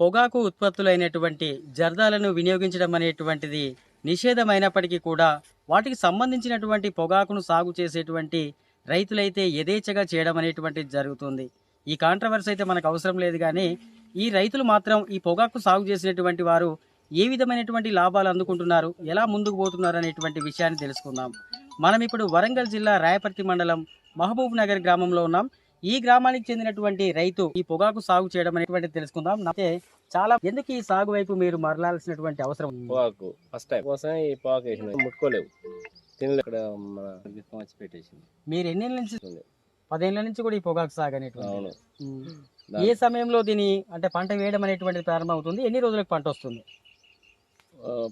పొగాకు ఉత్పత్తులైనటువంటి జర్దాలను వినియోగించడం అనేటువంటిది నిషేధమైనప్పటికీ కూడా వాటికి సంబంధించినటువంటి పొగాకును సాగు చేసేటువంటి రైతులైతే యథేచ్ఛగా చేయడం అనేటువంటిది జరుగుతుంది. ఈ కాంట్రవర్సీ అయితే మనకు అవసరం లేదు కానీ ఈ రైతులు మాత్రం ఈ పొగాకు సాగు చేసినటువంటి వారు ఏ విధమైనటువంటి లాభాలు అందుకుంటున్నారు ఎలా ముందుకు పోతున్నారు అనేటువంటి విషయాన్ని తెలుసుకుందాం. మనం ఇప్పుడు వరంగల్ జిల్లా రాయపర్తి మండలం మహబూబ్ నగర్ గ్రామంలో ఉన్నాం. ఈ గ్రామానికి చెందినటువంటి రైతు ఈ పొగాకు సాగు చేయడం అనేటువంటిది తెలుసుకుందాం. అయితే చాలా ఎందుకు ఈ సాగు వైపు మీరు మరలాల్సినటువంటి అవసరం? పొగాకు ఫస్ట్ టైం కోసం ఈ పొగాకు వేసిన ముట్టుకోలేవు. పెట్టేసింది. మీరు ఎన్ని నుంచి? పదేళ్ళ నుంచి కూడా ఈ పొగాకు సాగు అనేటువంటి ఏ సమయంలో దీని అంటే పంట వేయడం అనేటువంటిది ప్రారంభం అవుతుంది ఎన్ని రోజులకు పంట వస్తుంది?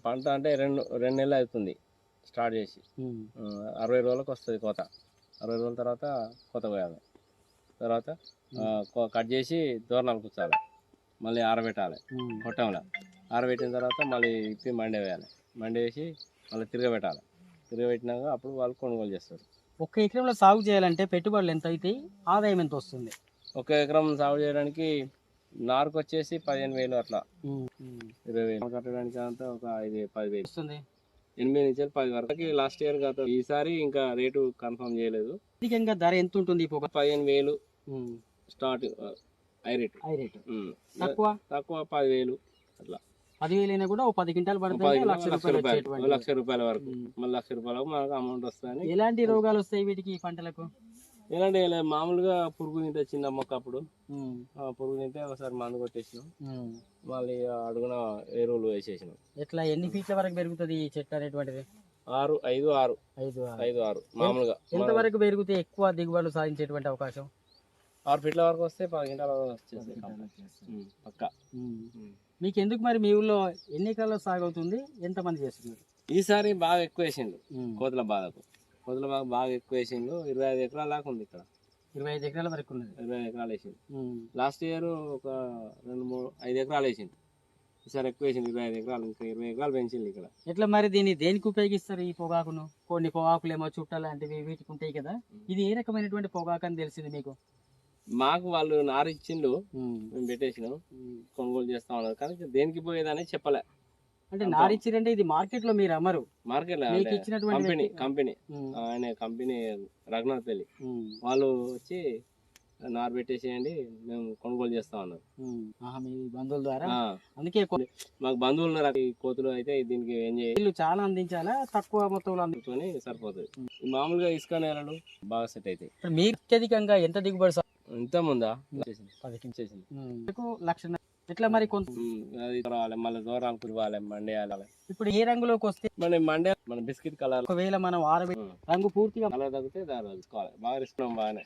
పంట అంటే రెండు రెండు నెలలు అవుతుంది స్టార్ట్ చేసి. అరవై రోజులకు వస్తుంది కోత. అరవై రోజుల తర్వాత కోత కోయాలి తర్వాత కట్ చేసి దూరణాలు కూర్చాలి మళ్ళీ ఆరబెట్టాలి కొట్టంలో. ఆరబెట్టిన తర్వాత మళ్ళీ ఇప్పి మండే వేయాలి మండే వేసి మళ్ళీ తిరగబెట్టాలి. తిరగబెట్టినాక అప్పుడు వాళ్ళు కొనుగోలు చేస్తారు. ఒక్క ఎకరంలో సాగు చేయాలంటే పెట్టుబడులు ఎంత అవుతాయి ఆదాయం ఎంత వస్తుంది? ఒక ఎకరం సాగు చేయడానికి నారుకు వచ్చేసి పదిహేను వేలు అట్లా. ఇరవై వేలు. కట్టడానికి అంతా ఒక ఐదు పది వేలు. వస్తుంది. ఎనిమిది నుంచి పది వరకు. లాస్ట్ ఇయర్ గత ఈసారి ఇంకా రేటు కన్ఫర్మ్ చేయలేదు. అధికంగా ధర ఎంత ఉంటుంది పదిహేను వేలు. Start high rate high rate. తక్కువ? తక్కువ పదివేలు అట్లా. పదివేలు అయినా కూడా ఓ పది క్వింటాలు పడుతుంది లక్ష రూపాయలు రూపాయలు లక్ష రూపాయల వరకు. మళ్ళీ లక్ష రూపాయలకు మనకు అమౌంట్ వస్తుందని ఎలాంటి రోగాలు వస్తాయి వీటికి పంటలకు? ఎలాంటి మామూలుగా పురుగు తింటే చిన్న మొక్క అప్పుడు ఆ పురుగు తింటే ఒకసారి మందు కొట్టేసినాం. మళ్ళీ అడుగున ఎరువులు వేసేసినాం. ఎట్లా ఎన్ని ఫీట్ల వరకు పెరుగుతుంది ఈ చెట్టు అనేటువంటిది? ఆరు ఐదు ఆరు. ఐదు. ఐదు ఆరు. మామూలుగా ఎంత వరకు పెరిగితే ఎక్కువ దిగుబడులు సాధించేటువంటి అవకాశం? ఆరు ఫీట్ల వరకు వస్తే పది గంటల వచ్చేస్తాయి. ఉమ్, పక్కా. మీకు ఎందుకు మరి మీ ఊళ్ళో ఎన్ని ఎకరాల్లో సాగు అవుతుంది? ఎంతమంది చేస్తున్నారు? ఈసారి బాగా ఎక్కువ వేసిండు కోతుల బాధకు. కోతుల బాధ బాగా ఎక్కువ వేసిండు. ఇరవై ఐదు ఎకరాల దాకా ఉంది ఇక్కడ. ఇరవై ఐదు ఎకరాల వరకు ఉన్నది. ఇరవై ఐదు ఎకరాలు వేసిండు. లాస్ట్ ఇయర్ ఒక రెండు మూడు ఐదు ఎకరాలు వేసిండు. ఈసారి ఎక్కువ వేసిండు ఇరవై ఐదు ఎకరాలు. ఇంకా ఇరవై ఎకరాలు పెంచిండు ఇక్కడ. ఎట్లా మరి దీన్ని దేనికి ఉపయోగిస్తారు ఈ పొగాకును? కొన్ని పొగాకులు ఏమో చుట్ట లాంటివి వీటికి ఉంటాయి కదా. ఇది ఏ రకమైనటువంటి పొగాకు అని తెలిసింది మీకు? మాకు వాళ్ళు నారు ఇచ్చిండు మేము పెట్టేసినాం. కొనుగోలు చేస్తా ఉన్నారు. కానీ దేనికి పోయేదని చెప్పలే. అంటే నారిచ్చిరంటే ఇది మార్కెట్లో మీరు అమ్మరు? మార్కెట్ మీకు ఇచ్చినటువంటి కంపెనీ కంపెనీ. ఆయన కంపెనీ రఘునాథ్ పెళ్ళి. వాళ్ళు వచ్చి నారు పెట్టేసేయండి మేము కొనుగోలు చేస్తా ఉన్నారు మీ బంధువుల ద్వారా? అందుకే మాకు బంధువులు ఉన్నారు ఈ కోతులు అయితే దీనికి ఏం చేయాలి? చాలా అందించాలా? తక్కువ మొత్తంలో అంది తోని సరిపోతుంది. మామూలుగా ఇసుక నేలలు బాగా సెట్ అవుతాయి. ఇప్పుడు మీరు అత్యధికంగా ఎంత దిగుబడి ఇంత ముందా. చేసింది. మీకు లక్ష ఎట్లా మరి కొంత అది రావాలి మళ్ళీ దూరాలు కురవాలి మండేయాలి ఇప్పుడు ఏ రంగులోకి వస్తే మన మండే మన బిస్కెట్ కలర్. ఒకవేళ మనం ఆరబెట్టి రంగు పూర్తిగా తగ్గితే దాని బాగా రిస్క్ బాగానే.